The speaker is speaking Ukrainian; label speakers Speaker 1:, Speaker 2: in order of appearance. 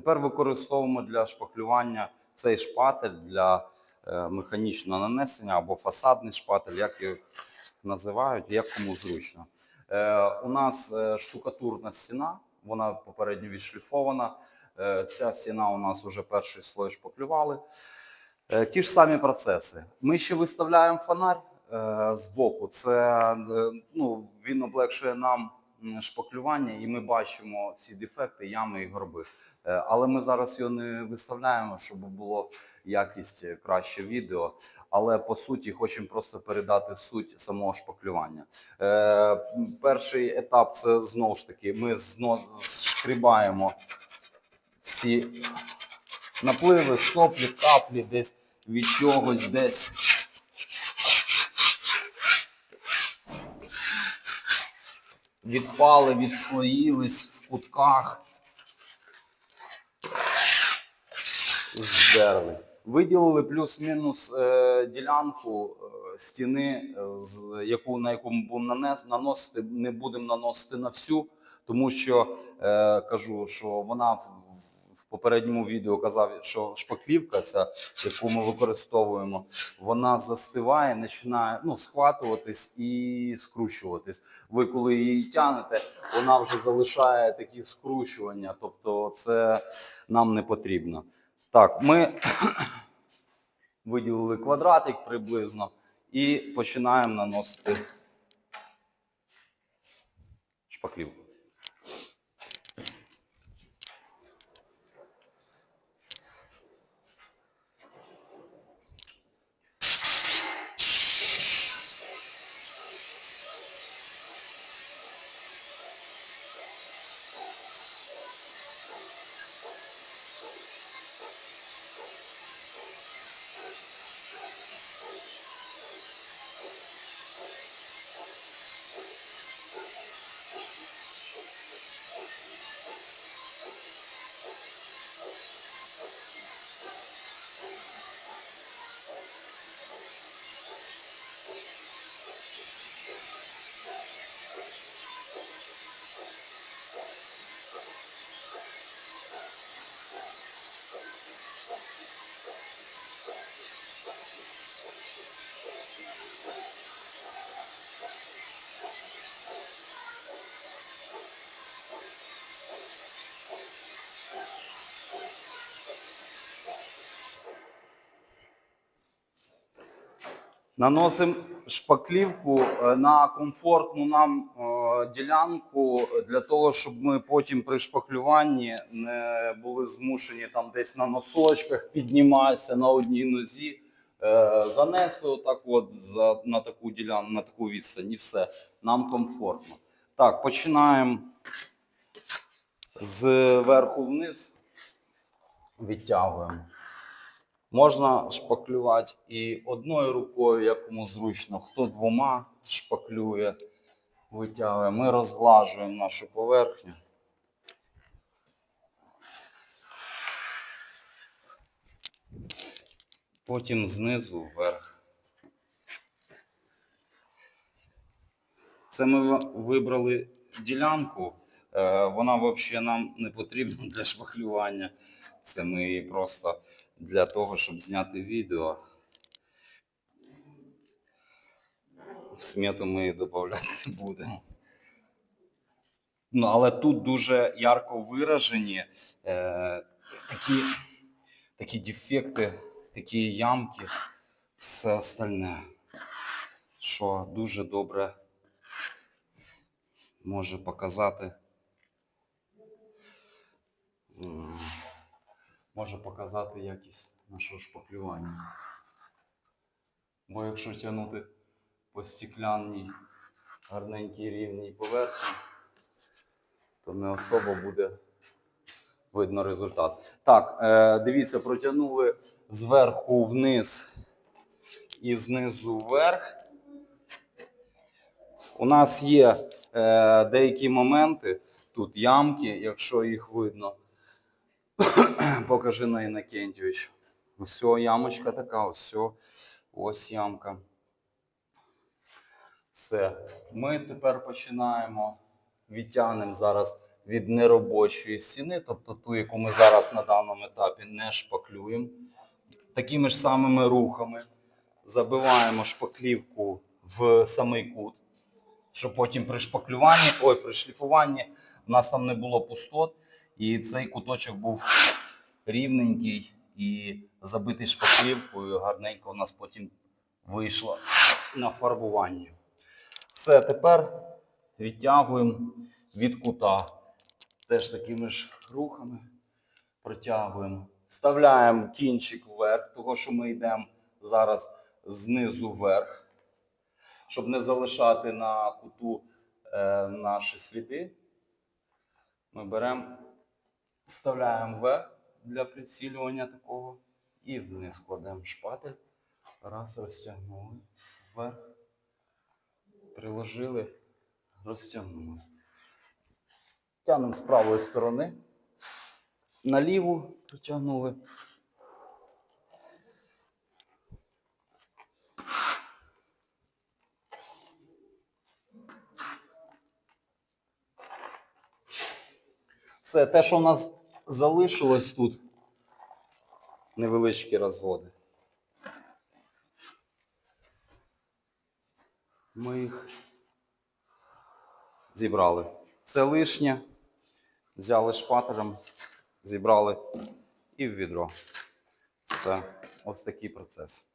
Speaker 1: Тепер використовуємо для шпаклювання цей шпатель для е, механічного нанесення або фасадний шпатель, як їх називають, як кому зручно. Е, у нас е, штукатурна стіна, вона попередньо відшліфована. Ця стіна у нас вже перший слой шпаклювали. Ті ж самі процеси. Ми ще виставляємо фонарь е, збоку. Це ну, він облегшує нам шпаклювання, і ми бачимо всі дефекти, ями і горби. Е, Але ми зараз його не виставляємо, щоб було якість краще відео. Але по суті хочемо просто передати суть самого шпаклювання. Е, перший етап це знову ж таки, ми зно, зшкрібаємо всі напливи, соплі, каплі десь від чогось десь. Відпали, відслоїлись в кутках. Здерли. Виділили плюс-мінус е, ділянку е, стіни, е, з, яку, на яку ми будемо нанес, наносити, не будемо наносити на всю, тому що е, кажу, що вона в, попередньому відео казав, що шпаклівка, ця, яку ми використовуємо, вона застиває, починає ну, схватуватись і скручуватись. Ви коли її тянете, вона вже залишає такі скручування, тобто це нам не потрібно. Так, ми виділили квадратик приблизно і починаємо наносити шпаклівку. Thank you. Наносимо шпаклівку е, на комфортну нам е, ділянку для того, щоб ми потім при шпаклюванні не були змушені там десь на носочках підніматися на одній нозі. Е, Занесли отак от за, на таку ділянку, на таку відстань і все. Нам комфортно. Так, починаємо зверху вниз. Відтягуємо. Можна шпаклювати і одною рукою, як кому зручно, хто двома шпаклює, витягує. Ми розглажуємо нашу поверхню. Потім знизу вверх. Це ми вибрали ділянку. Е, Вона взагалі нам не потрібна для шпаклювання. Це ми її просто для того, щоб зняти відео. В смету ми її додати не будемо. Ну, але тут дуже ярко виражені е, такі, такі дефекти, такі ямки, все остальне, що дуже добре може показати. Може показати якість нашого шпаклювання. Бо якщо тягнути по стеклянній гарненькій рівній поверхні, то не особо буде видно результат. Так, е, дивіться, протягнули зверху вниз і знизу вверх. У нас є е, деякі моменти, тут ямки, якщо їх видно. Покажи на Інокентьович. Ось ямочка така, ось, ось ямка. Все. Ми тепер починаємо, відтягнемо зараз від неробочої стіни, тобто ту, яку ми зараз на даному етапі не шпаклюємо. Такими ж самими рухами забиваємо шпаклівку в самий кут, щоб потім при шпаклюванні, ой, при шліфуванні у нас там не було пустот, і цей куточок був рівненький і забитий шпаклівкою. Гарненько у нас потім вийшло на фарбуванні. Все, тепер відтягуємо від кута. Теж такими ж рухами протягуємо. Вставляємо кінчик вверх, того що ми йдемо зараз знизу вверх, щоб не залишати на куту е, наші сліди. Ми беремо, вставляємо вверх для прицілювання такого і вниз кладемо шпатель. Раз, розтягнули вверх, приложили, розтягнули. Тягнемо з правої сторони. На ліву протягнули. Все, те, що у нас залишилось тут, невеличкі розводи. Ми їх зібрали. Це лишнє. Взяли шпателем, зібрали і в відро. Все. Ось такий процес.